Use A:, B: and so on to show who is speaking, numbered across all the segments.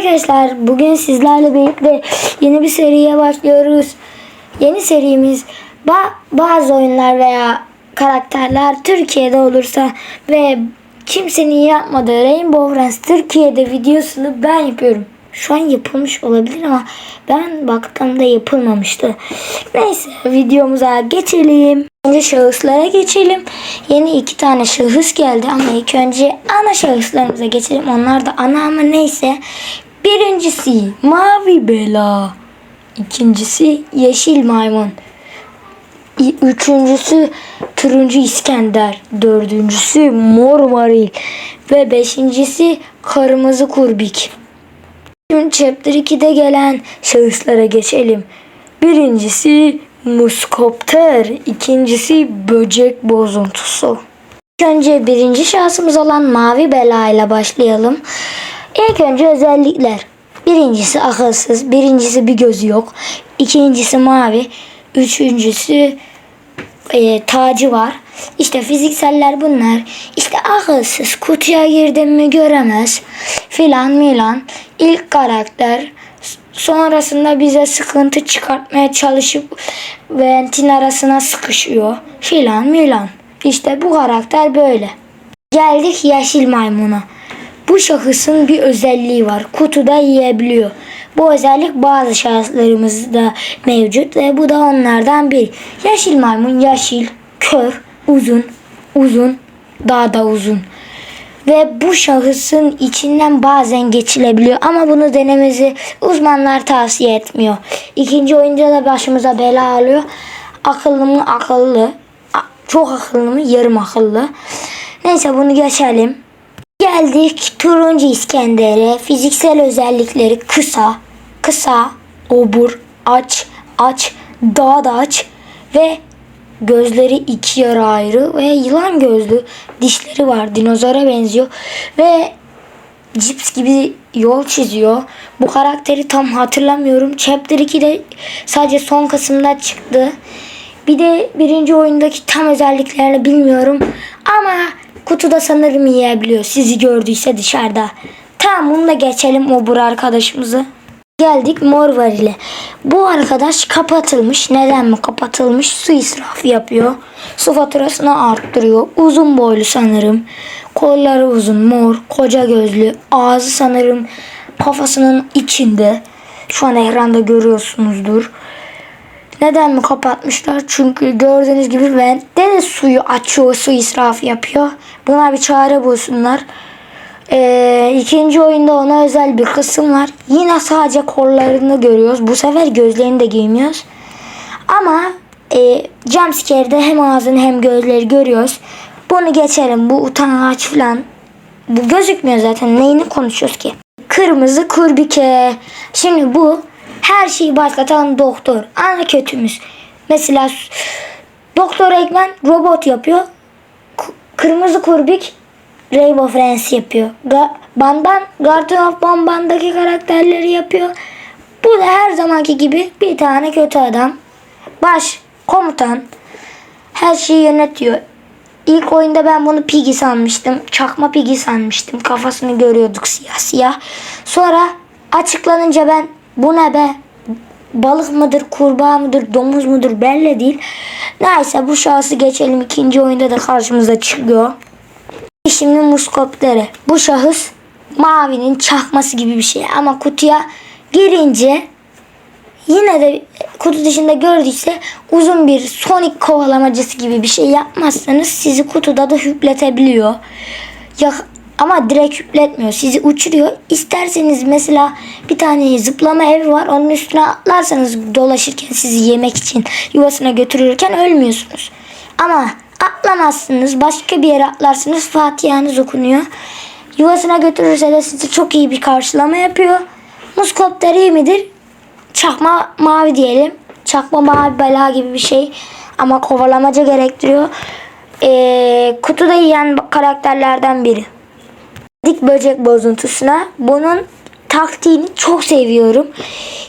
A: Arkadaşlar bugün sizlerle birlikte yeni bir seriye başlıyoruz. Yeni serimiz ba- bazı oyunlar veya karakterler Türkiye'de olursa ve kimsenin yapmadığı Rainbow Friends Türkiye'de videosunu ben yapıyorum. Şu an yapılmış olabilir ama ben baktığımda yapılmamıştı. Neyse videomuza geçelim. Önce şahıslara geçelim. Yeni iki tane şahıs geldi ama ilk önce ana şahıslarımıza geçelim. Onlar da ana ama neyse. Birincisi Mavi Bela. İkincisi Yeşil Maymun. Üçüncüsü Turuncu İskender. Dördüncüsü Mor Varil. Ve beşincisi Kırmızı Kurbik. Şimdi Chapter 2'de gelen şahıslara geçelim. Birincisi muskopter, ikincisi böcek bozuntusu. Önce birinci şahsımız olan Mavi Bela ile başlayalım. İlk önce özellikler. Birincisi akılsız, birincisi bir gözü yok, ikincisi mavi, üçüncüsü e, tacı var. İşte fizikseller bunlar. İşte akılsız kutuya girdim mi göremez filan milan. İlk karakter sonrasında bize sıkıntı çıkartmaya çalışıp ventin arasına sıkışıyor filan milan. İşte bu karakter böyle. Geldik yeşil maymuna. Bu şahısın bir özelliği var. Kutuda yiyebiliyor. Bu özellik bazı şahıslarımızda mevcut ve bu da onlardan biri. Yeşil maymun yeşil, kör, uzun, uzun, daha da uzun. Ve bu şahısın içinden bazen geçilebiliyor ama bunu denememizi uzmanlar tavsiye etmiyor. İkinci oyunda da başımıza bela alıyor. Akıllı mı akıllı, çok akıllı mı yarım akıllı. Neyse bunu geçelim. Geldik turuncu İskender'e. Fiziksel özellikleri kısa, kısa, obur, aç, aç, daha da aç ve gözleri iki yarı ayrı ve yılan gözlü dişleri var. Dinozora benziyor ve cips gibi yol çiziyor. Bu karakteri tam hatırlamıyorum. Chapter 2'de sadece son kısımda çıktı. Bir de birinci oyundaki tam özelliklerini bilmiyorum. Ama kutuda sanırım yiyebiliyor. Sizi gördüyse dışarıda. Tamam bunu da geçelim o bur arkadaşımızı. Geldik Morvar ile. Bu arkadaş kapatılmış. Neden mi kapatılmış? Su israfı yapıyor. Su faturasını arttırıyor. Uzun boylu sanırım. Kolları uzun, mor, koca gözlü. Ağzı sanırım kafasının içinde. Şu an ekranda görüyorsunuzdur. Neden mi kapatmışlar? Çünkü gördüğünüz gibi ventte de suyu açıyor, su israfı yapıyor. Buna bir çare bulsunlar. Ee, ikinci oyunda ona özel bir kısım var. Yine sadece kollarını görüyoruz. Bu sefer gözlerini de giymiyoruz. Ama e, jumpscare'de hem ağzını hem gözleri görüyoruz. Bunu geçelim. Bu utangaç falan. Bu gözükmüyor zaten. Neyini konuşuyoruz ki? Kırmızı kurbike. Şimdi bu her şeyi başlatan doktor. Ana kötümüz. Mesela Doktor Eggman robot yapıyor. K- Kırmızı kurbik Rainbow Friends yapıyor. Ga- Banban, Guardian of Banban'daki karakterleri yapıyor. Bu da her zamanki gibi bir tane kötü adam. Baş, komutan. Her şeyi yönetiyor. İlk oyunda ben bunu Piggy sanmıştım. Çakma Piggy sanmıştım. Kafasını görüyorduk siyah siyah. Sonra açıklanınca ben bu ne be? Balık mıdır, kurbağa mıdır, domuz mudur belli değil. Neyse bu şahsı geçelim. İkinci oyunda da karşımıza çıkıyor. Şimdi muskoptere. Bu şahıs mavinin çakması gibi bir şey. Ama kutuya girince yine de kutu dışında gördüyse uzun bir Sonic kovalamacası gibi bir şey yapmazsanız sizi kutuda da hüpletebiliyor. Ya, ama direkt hüpletmiyor. Sizi uçuruyor. İsterseniz mesela bir tane zıplama evi var. Onun üstüne atlarsanız dolaşırken sizi yemek için yuvasına götürürken ölmüyorsunuz. Ama atlamazsınız. Başka bir yere atlarsınız. Fatihanız okunuyor. Yuvasına götürürse de sizi çok iyi bir karşılama yapıyor. Muskopter iyi midir? Çakma mavi diyelim. Çakma mavi bela gibi bir şey. Ama kovalamaca gerektiriyor. Ee, kutuda yiyen karakterlerden biri. Dik böcek bozuntusuna. Bunun taktiğini çok seviyorum.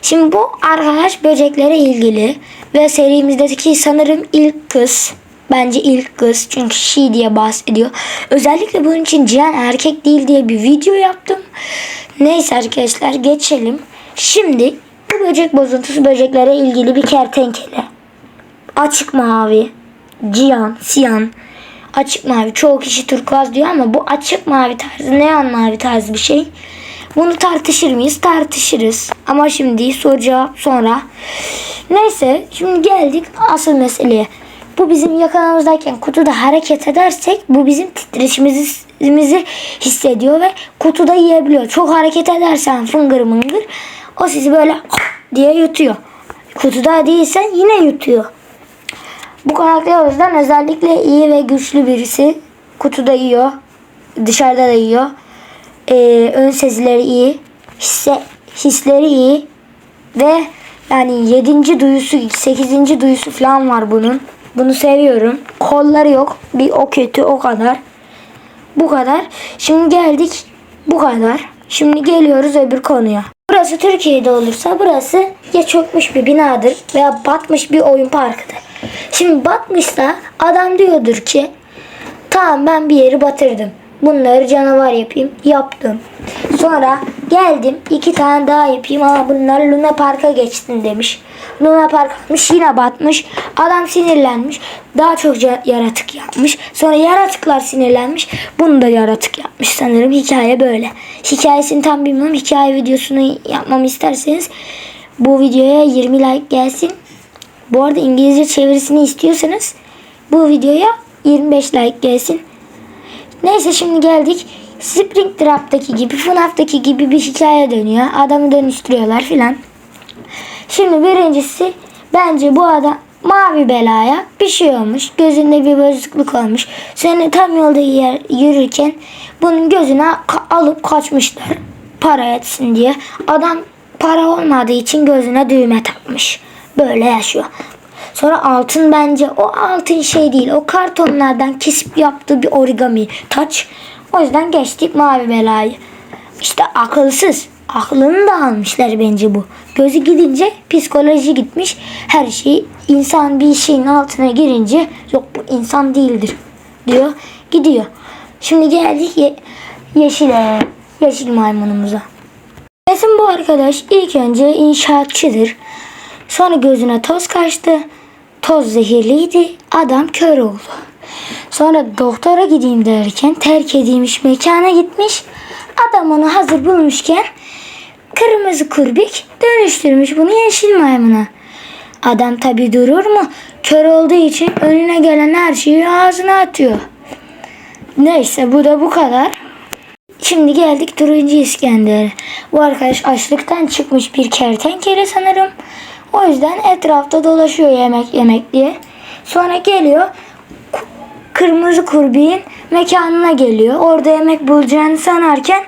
A: Şimdi bu arkadaş böceklere ilgili ve serimizdeki sanırım ilk kız Bence ilk kız çünkü she diye bahsediyor. Özellikle bunun için Cihan erkek değil diye bir video yaptım. Neyse arkadaşlar geçelim. Şimdi bu böcek bozuntusu böceklere ilgili bir kertenkele. Açık mavi, cihan, siyan, açık mavi. Çoğu kişi turkuaz diyor ama bu açık mavi tarzı, neon mavi tarzı bir şey. Bunu tartışır mıyız? Tartışırız. Ama şimdi soru cevap sonra. Neyse şimdi geldik asıl meseleye. Bu bizim yakınımızdayken kutuda hareket edersek bu bizim titreşimimizi hissediyor ve kutuda yiyebiliyor. Çok hareket edersen fıngır mıngır o sizi böyle diye yutuyor. Kutuda değilsen yine yutuyor. Bu karakter o yüzden özellikle iyi ve güçlü birisi. Kutuda yiyor. Dışarıda da yiyor. Ee, ön sezileri iyi. Hisse, hisleri iyi. Ve yani 7. duyusu, 8. duyusu falan var bunun. Bunu seviyorum. Kolları yok. Bir o kötü o kadar. Bu kadar. Şimdi geldik bu kadar. Şimdi geliyoruz öbür konuya. Burası Türkiye'de olursa burası ya çökmüş bir binadır veya batmış bir oyun parkıdır. Şimdi batmışsa adam diyordur ki tamam ben bir yeri batırdım. Bunları canavar yapayım. Yaptım. Sonra geldim iki tane daha yapayım ama bunlar Luna Park'a geçtin demiş. Luna Park atmış yine batmış. Adam sinirlenmiş. Daha çok yaratık yapmış. Sonra yaratıklar sinirlenmiş. Bunu da yaratık yapmış sanırım. Hikaye böyle. Hikayesini tam bilmiyorum. Hikaye videosunu yapmamı isterseniz bu videoya 20 like gelsin. Bu arada İngilizce çevirisini istiyorsanız bu videoya 25 like gelsin. Neyse şimdi geldik. Springtrap'taki gibi, FNAF'taki gibi bir hikaye dönüyor. Adamı dönüştürüyorlar filan. Şimdi birincisi bence bu adam mavi belaya bir şey olmuş. Gözünde bir bozukluk olmuş. Seni tam yolda yer, yürürken bunun gözüne ka- alıp kaçmışlar. Para etsin diye. Adam para olmadığı için gözüne düğme takmış. Böyle yaşıyor. Sonra altın bence o altın şey değil. O kartonlardan kesip yaptığı bir origami taç. O yüzden geçtik mavi belayı. İşte akılsız. Aklını da almışlar bence bu. Gözü gidince psikoloji gitmiş. Her şey insan bir şeyin altına girince yok bu insan değildir diyor. Gidiyor. Şimdi geldik ye- yeşile. Yeşil maymunumuza. Kesin bu arkadaş ilk önce inşaatçıdır. Sonra gözüne toz kaçtı. Toz zehirliydi. Adam kör oldu. Sonra doktora gideyim derken terk edilmiş mekana gitmiş. Adam onu hazır bulmuşken kırmızı kurbik dönüştürmüş bunu yeşil maymuna. Adam tabi durur mu? Kör olduğu için önüne gelen her şeyi ağzına atıyor. Neyse bu da bu kadar. Şimdi geldik turuncu İskender'e. Bu arkadaş açlıktan çıkmış bir kertenkele sanırım. O yüzden etrafta dolaşıyor yemek yemek diye. Sonra geliyor kırmızı kurbiğin mekanına geliyor. Orada yemek bulacağını sanarken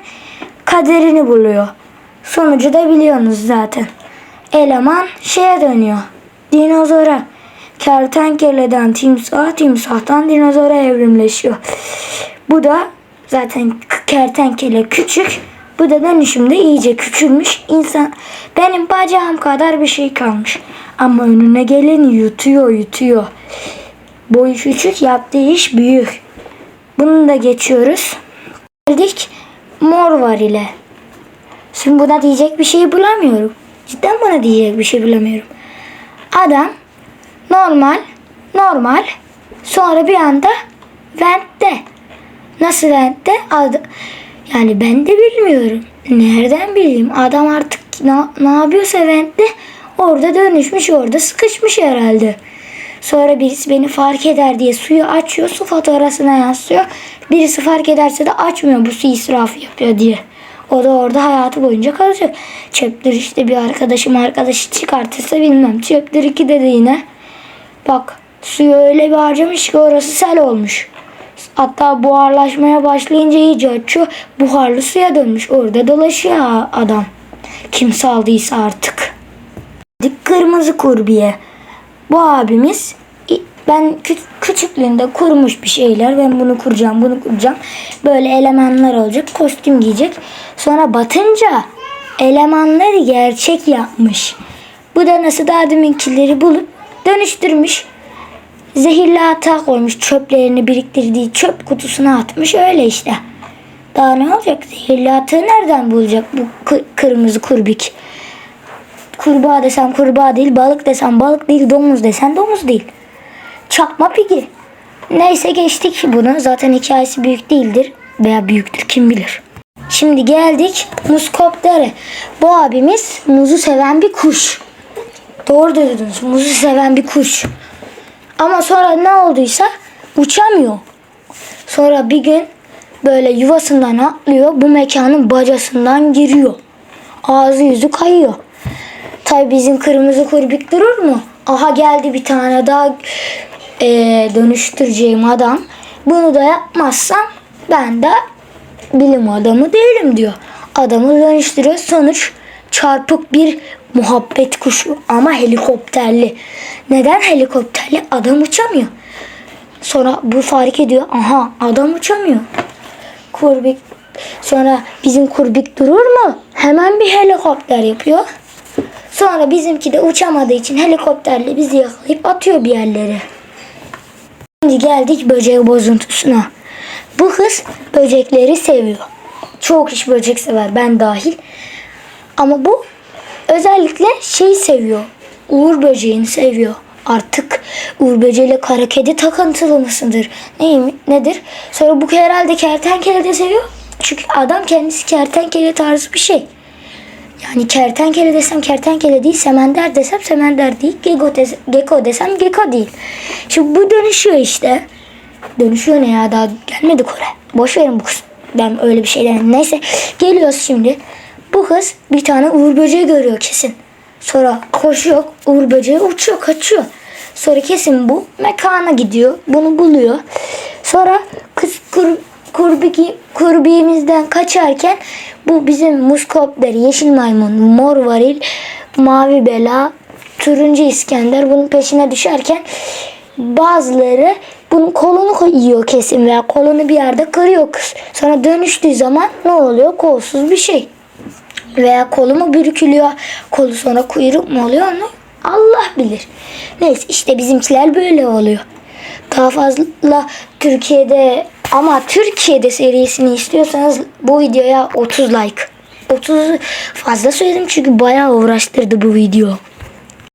A: kaderini buluyor. Sonucu da biliyorsunuz zaten. Eleman şeye dönüyor. Dinozora. Kertenkeleden timsah, timsahtan dinozora evrimleşiyor. Bu da zaten kertenkele küçük. Bu da dönüşümde iyice küçülmüş. İnsan benim bacağım kadar bir şey kalmış. Ama önüne geleni yutuyor yutuyor. Boyu küçük yaptığı iş büyük. Bunu da geçiyoruz. Geldik mor var ile. Şimdi buna diyecek bir şey bulamıyorum. Cidden buna diyecek bir şey bulamıyorum. Adam normal, normal. Sonra bir anda ventte. Nasıl ventte? Ad- yani ben de bilmiyorum. Nereden bileyim? Adam artık ne, ne yapıyorsa ventte orada dönüşmüş, orada sıkışmış herhalde. Sonra birisi beni fark eder diye suyu açıyor, su faturasına yansıyor. Birisi fark ederse de açmıyor bu su israfı yapıyor diye. O da orada hayatı boyunca kalacak. Çöptür işte bir arkadaşım arkadaşı çıkartırsa bilmem. Çöptür iki dedi yine. Bak suyu öyle bir harcamış ki orası sel olmuş. Hatta buharlaşmaya başlayınca iyice açıyor. Buharlı suya dönmüş. Orada dolaşıyor adam. Kim saldıysa artık. Kırmızı kurbiye. Bu abimiz ben kü- küçüklüğünde kurmuş bir şeyler. Ben bunu kuracağım, bunu kuracağım. Böyle elemanlar olacak. Kostüm giyecek. Sonra batınca elemanları gerçek yapmış. Bu da nasıl daha deminkileri bulup dönüştürmüş. Zehirli hata koymuş çöplerini biriktirdiği çöp kutusuna atmış öyle işte. Daha ne olacak? Zehirli hata nereden bulacak bu kı- kırmızı kurbik? Kurbağa desem kurbağa değil, balık desem balık değil, domuz desen domuz değil. Çakma pigi. Neyse geçtik bunu. Zaten hikayesi büyük değildir. Veya büyüktür kim bilir. Şimdi geldik muskoptere. Bu abimiz muzu seven bir kuş. Doğru duydunuz. Muzu seven bir kuş. Ama sonra ne olduysa uçamıyor. Sonra bir gün böyle yuvasından atlıyor. Bu mekanın bacasından giriyor. Ağzı yüzü kayıyor. Tabi bizim kırmızı kurbik durur mu? Aha geldi bir tane daha eee, dönüştüreceğim adam. Bunu da yapmazsam ben de bilim adamı değilim diyor. Adamı dönüştürüyor. Sonuç çarpık bir muhabbet kuşu ama helikopterli. Neden helikopterli? Adam uçamıyor. Sonra bu fark ediyor. Aha adam uçamıyor. Kurbik sonra bizim kurbik durur mu? Hemen bir helikopter yapıyor. Sonra bizimki de uçamadığı için helikopterle bizi yakalayıp atıyor bir yerlere. Şimdi geldik böcek bozuntusuna. Bu kız böcekleri seviyor. Çok kişi böcek sever ben dahil. Ama bu özellikle şey seviyor. Uğur böceğini seviyor. Artık Uğur böceğiyle kara kedi takıntılı mısındır? Neyim, nedir? Sonra bu herhalde kertenkele de seviyor. Çünkü adam kendisi kertenkele tarzı bir şey. Yani kertenkele desem kertenkele değil, semender desem semender değil, gecko, des gecko desem gecko değil. Şimdi bu dönüşüyor işte. Dönüşüyor ne ya daha gelmedik oraya. Boş verin bu kız. Ben öyle bir şey demem. Neyse geliyoruz şimdi. Bu kız bir tane uğur böceği görüyor kesin. Sonra koşuyor uğur böceği uçuyor kaçıyor. Sonra kesin bu mekana gidiyor. Bunu buluyor. Sonra kız kur, kurbiki, kurbiğimizden kaçarken bu bizim muskopler, yeşil maymun, mor varil, mavi bela, turuncu İskender bunun peşine düşerken bazıları bunun kolunu ko- yiyor kesin veya kolunu bir yerde kırıyor kız. Sonra dönüştüğü zaman ne oluyor? Kolsuz bir şey. Veya kolu mu bürkülüyor, kolu sonra kuyruk mu oluyor onu Allah bilir. Neyse işte bizimkiler böyle oluyor. Daha fazla Türkiye'de ama Türkiye'de serisini istiyorsanız bu videoya 30 like. 30 fazla söyledim çünkü bayağı uğraştırdı bu video.